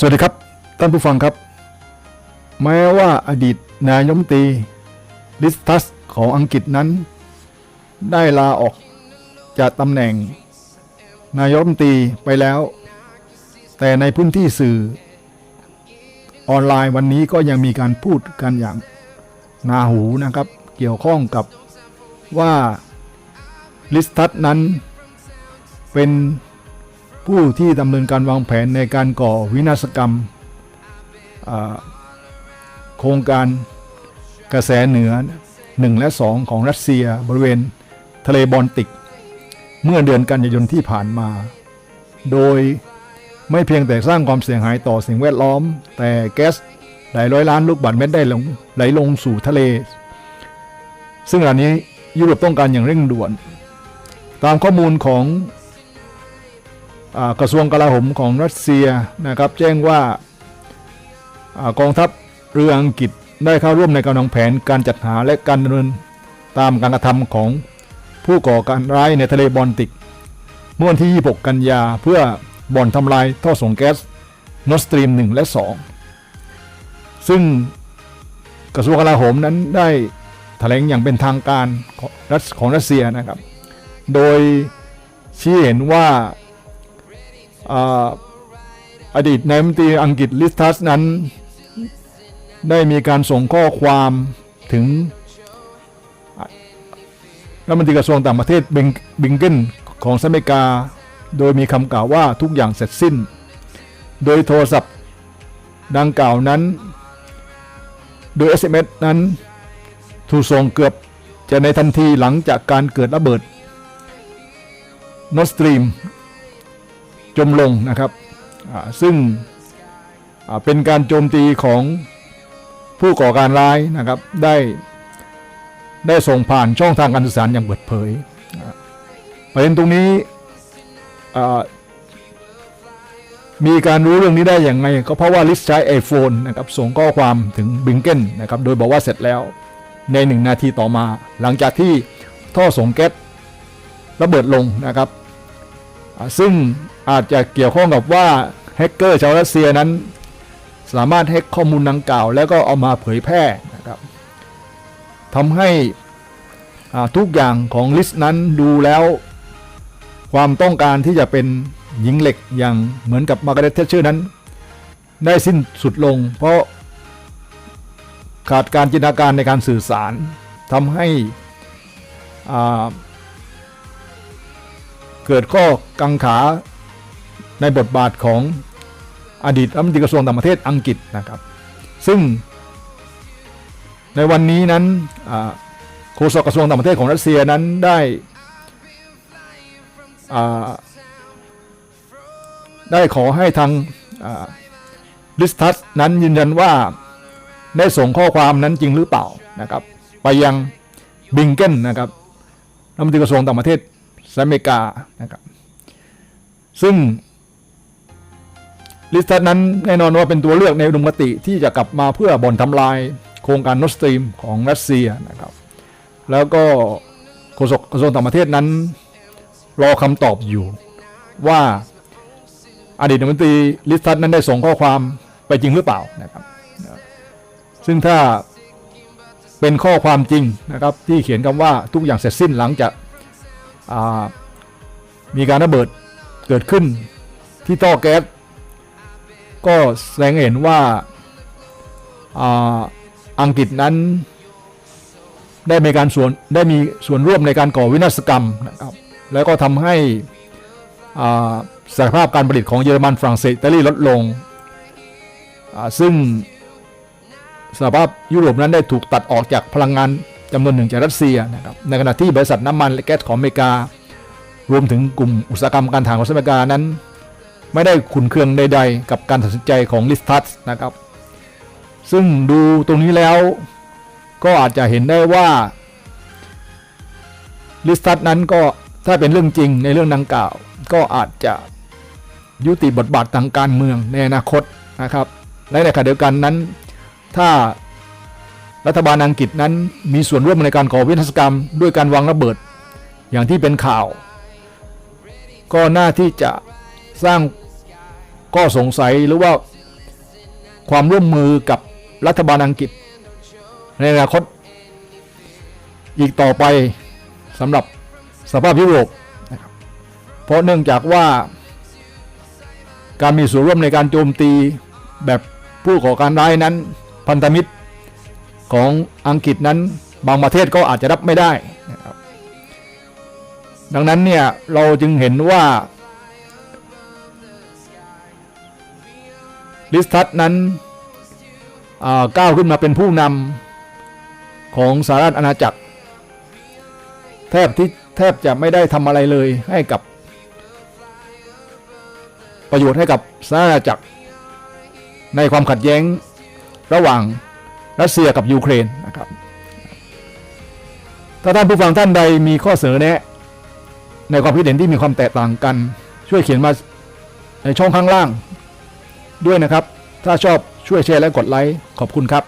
สวัสดีครับ ท่านผู้ฟังครับ แม้ว่าอดีตนายมตรีลิสทัสของอังกฤษนั้น ได้ลาออกจากตำแหน่ง นายมตรีไปแล้ว แต่ในพื้นที่สื่อ ออนไลน์วันนี้ก็ยังมีการพูดกันอย่างนาหูนะครับ เกี่ยวข้องกับว่าลิสทัสนั้นเป็น ผู้ที่ดำเนินการวางแผนในการก่อวินาศกรรม โครงการกระแสเหนือ 1 และ 2 ของรัสเซียบริเวณทะเลบอลติก เมื่อเดือนกันยายนที่ผ่านมา โดยไม่เพียงแต่สร้างความเสียหายต่อสิ่งแวดล้อม แต่แก๊สหลายร้อยล้านลูกบาศก์เมตรได้ไหลลงสู่ทะเล ซึ่งอันนี้ยุโรปต้องการอย่างเร่งด่วน ตามข้อมูลของ กระทรวงกลาโหมของรัสเซียนะครับแจ้งว่ากองทัพเรืออังกฤษได้เข้าร่วมในการวางแผนการจัดหาและการดำเนินตามการกระทำของผู้ก่อการร้ายในทะเลบอลติก เมื่อวันที่ 26 กันยาเพื่อบ่อนทำลายท่อส่งแก๊สนอสตรีม 1 และ 2 ซึ่งกระทรวงกลาโหมนั้นได้แถลงอย่างเป็นทางการของรัสของรัสเซียนะครับ โดยชี้เห็นว่า อดีตนายมนตรีอังกฤษลิสทัสนั้น ได้มีการส่งข้อความถึงรัฐมนตรีกระทรวงต่างประเทศบิงบิงเกนของสหรัฐอเมริกา โดยมีคำกล่าวว่าทุกอย่างเสร็จสิ้น โดยโทรศัพท์ดังกล่าวนั้น โดย SMS นั้นถูกส่งเกือบจะในทันทีหลังจากการเกิดระเบิดนอสตรีม จมลงนะครับซึ่งเป็นการโจมตีของผู้ก่อการร้ายนะครับได้ได้ส่งผ่านช่องทางการสื่อสารอย่างเปิดเผยประเด็นตรงนี้มีการรู้เรื่องนี้ได้อย่างไงก็เพราะว่าลิสใช้ iPhone นะครับส่งข้อความถึงบิงเกนนะครับโดยบอกว่าเสร็จแล้วในหนึ่งนาทีต่อมา หลังจากที่ท่อส่งแก๊สระเบิดลงนะครับซึ่ง อาจจะเกี่ยวข้องกับว่าแฮกเกอร์ชาวรัสเซียนั้น สามารถแฮกข้อมูลดังกล่าว แล้วก็เอามาเผยแพร่นะครับทำให้ทุกอย่างของลิสต์นั้นดูแล้วความต้องการที่จะเป็นหญิงเหล็กอย่างเหมือนกับมาร์กาเร็ตเทชเชอร์นั้น ได้สิ้นสุดลง เพราะขาดการจินตนาการในการสื่อสารทำให้เกิดข้อกังขา ในบทบาทของอดีตรัฐมนตรีกระทรวงต่างประเทศอังกฤษนะครับ ซึ่ง ในวันนี้นั้นโฆษกกระทรวงต่างประเทศของรัสเซียนั้นได้ได้ขอให้ทางลิสทัสนั้นยืนยันว่าได้ส่งข้อความนั้นจริงหรือเปล่านะครับ ไปยังบิงเกนนะครับรัฐมนตรีกระทรวงต่างประเทศสหรัฐอเมริกานะครับ ซึ่ง ลิสตัสนั้นแน่นอนว่าเป็นตัวเลือกในอุดมคติที่จะกลับมาเพื่อบ่อนทำลายโครงการนอสตรีมของรัสเซียนะครับ แล้วก็โฆษกกระทรวงต่างประเทศนั้น รอคำตอบอยู่ว่าอดีตรัฐมนตรีลิสตัสนั้นได้ส่งข้อความไปจริงหรือเปล่านะครับ ซึ่งถ้าเป็นข้อความจริงนะครับที่เขียนคำว่าทุกอย่างเสร็จสิ้นหลังจากามีการระเบิดเกิดขึ้นที่ท่อแก๊ส ก็แสดงเห็นว่าอังกฤษนั้นได้มีการส่วนได้มีส่วนร่วมในการก่อวินาศกรรมนะครับแล้วก็ทำให้ศักยภาพการผลิตของเยอรมันฝรั่งเศสอิตาลีลดลง ซึ่งสภาพยุโรปนั้นได้ถูกตัดออกจากพลังงานจำนวนหนึ่งจากรัสเซียนะครับในขณะที่บริษัทน้ำมันและแก๊สของอเมริกา รวมถึงกลุ่มอุตสาหกรรมการถ่านของสหรัฐอเมริกานั้น ไม่ได้ขุนเคืองใด ๆ กับการตัดสินใจของลิสทัสนะครับ ซึ่งดูตรงนี้แล้วก็อาจจะเห็นได้ว่าลิสทัสนั้นก็ถ้าเป็นเรื่องจริงในเรื่องดังกล่าว ก็อาจจะยุติบทบาททางการเมืองในอนาคตนะครับ และในขณะเดียวกันนั้น ถ้ารัฐบาลอังกฤษนั้นมีส่วนร่วมในการก่อวินาศกรรม ด้วยการวางระเบิด อย่างที่เป็นข่าว ก็น่าที่จะ สร้างข้อสงสัยหรือว่าความร่วมมือกับรัฐบาลอังกฤษ ในอนาคต อีกต่อไปสำหรับสภาพยุโรปนะครับเพราะเนื่องจากว่า การมีส่วนร่วมในการโจมตีแบบผู้ก่อการร้ายนั้น พันธมิตรของอังกฤษนั้นบางประเทศก็อาจจะรับไม่ได้นะครับดังนั้นเนี่ยเราจึงเห็นว่า ลิสทัสนั้นก้าวขึ้นมาเป็นผู้นำของสหรัฐอาณาจักร แทบที่แทบจะไม่ได้ทำอะไรเลยให้กับ ประโยชน์ให้กับสหรัฐอาณาจักร ในความขัดแย้งระหว่างรัสเซียกับยูเครนนะครับถ้าท่านผู้ฟังท่านใดมีข้อเสนอแนะ ในความคิดเห็นที่มีความแตกต่างกัน ช่วยเขียนมาในช่องข้างล่าง ด้วยนะครับ ถ้าชอบช่วยแชร์และกดไลค์ขอบคุณครับ